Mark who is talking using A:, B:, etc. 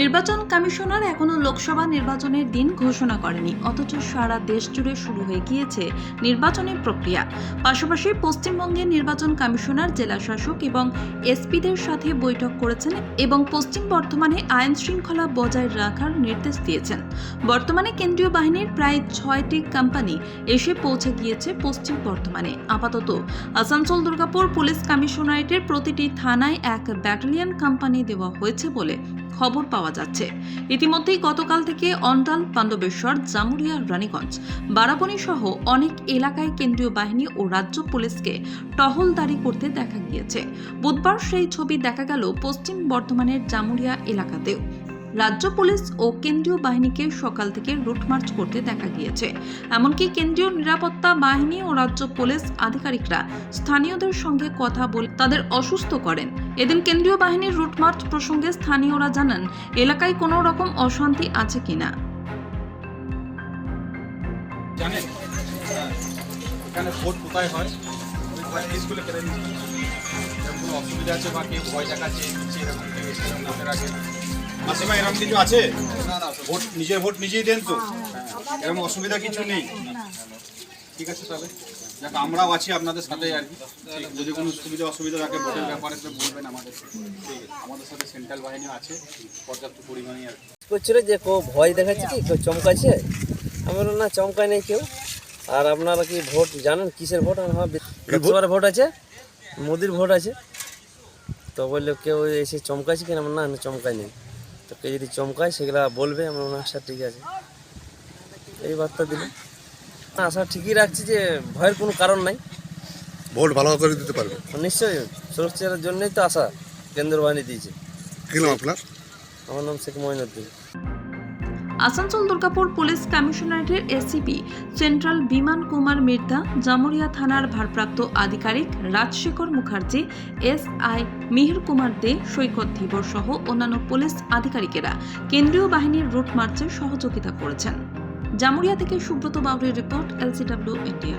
A: নির্বাচন কমিশনার এখনও লোকসভা নির্বাচনের দিন ঘোষণা করেনি, অথচ সারা দেশ জুড়ে শুরু হয়ে গিয়েছে নির্বাচনের প্রক্রিয়া। পাশাপাশি পশ্চিমবঙ্গের নির্বাচন কমিশনার, জেলা শাসক এবং এসপিদের সাথে বৈঠক করেছেন এবং পশ্চিম বর্ধমানে আইন শৃঙ্খলা বজায় রাখার নির্দেশ দিয়েছেন। বর্তমানে কেন্দ্রীয় বাহিনীর প্রায় ছয়টি কোম্পানি এসে পৌঁছে গিয়েছে পশ্চিম বর্ধমানে। আপাতত আসানসোল, দুর্গাপুর পুলিশ কমিশনারেটের প্রতিটি থানায় এক ব্যাটালিয়ন কোম্পানি দেওয়া হয়েছে বলে খবর পাওয়া যাচ্ছে। ইতিমধ্যেই গতকাল থেকে অন্ডাল পাণ্ডবেশ্বর, জামুরিয়া, রানীগঞ্জ, বারাবণী সহ অনেক এলাকায় কেন্দ্রীয় বাহিনী ও রাজ্য পুলিশকে টহলদারি করতে দেখা গিয়েছে। বুধবার সেই ছবি দেখা গেল পশ্চিম বর্ধমানের জামুরিয়া এলাকাতেও। রাজ্য পুলিশ ও কেন্দ্রীয় বাহিনীকে সকাল থেকে রুটমার্চ করতে দেখা গিয়েছে। এমনকি কেন্দ্রীয় নিরাপত্তা বাহিনী ও রাজ্য পুলিশ আধিকারিকরা স্থানীয়দের সঙ্গে কথা বলে তাদের অসুস্থ করেন। এদিন কেন্দ্রীয় বাহিনীর রুটমার্চ প্রসঙ্গে স্থানীয়রা জানান, এলাকায় কোনো রকম অশান্তি আছে কিনা।
B: অসুবিধা আছে বা কেউ ভয় দেখাচ্ছে? কেউ রাখে মাসিমা এরকম কিছু আছে? না না ভোট নিজের ভোট নিজেই দেন তো। এরকম অসুবিধা কিছু নেই। ঠিক আছে তাহলে। দেখ আমরাও আছি আপনাদের সাথে আর কি। যদি কোনো সুবিধা অসুবিধা থাকে ভোটের ব্যাপারে তো বলবেন আমাদের। আমাদের সাথে সেন্ট্রাল বাহিনী আছে পর্যাপ্ত পরিমাণে আর
C: করছিল যে কেউ ভয় দেখাচ্ছে কি? কেউ চমকাচ্ছে? আমি বললাম না চমকায় নেই কেউ। আর আপনারা কি ভোট জানেন? কিসের ভোট? আমি হ্যাঁ লোকসভার ভোট? আছে। মোদির ভোট আছে। তো বলল কেউ এসে চমকাচ্ছে কিনা? আমি না না চমকায় নেই। তো কে যদি চমকায় সেগুলা বলবে আমার মনে আশা ঠিক আছে। এই বার্তা দিল আশা ঠিকই রাখছি যে ভয়ের কোনো কারণ নাই।
D: ভোট ভালো করে দিতে পারবে।
C: নিশ্চয়ই সুরক্ষার জন্যই তো আশা কেন্দ্র বাহিনী দিয়েছে।
D: কি নাম আপনার?
C: আমার নাম শেখ মহিনুদ্দিন।
A: আসানসোল দুর্গাপুর পুলিশ কমিশনারেটের এসিপি সেন্ট্রাল বিমান কুমার মির্ধা জামুরিয়া থানার ভারপ্রাপ্ত আধিকারিক রাজশেখর মুখার্জি এস আই মিহির কুমার দে, সৈকত ধীবর সহ অন্যান্য পুলিশ আধিকারিকেরা কেন্দ্রীয় বাহিনীর রুট মার্চে সহযোগিতা করেছেন। জামুরিয়া থেকে সুব্রত বাউরির রিপোর্ট, এলসিডব্লিউ ইন্ডিয়া।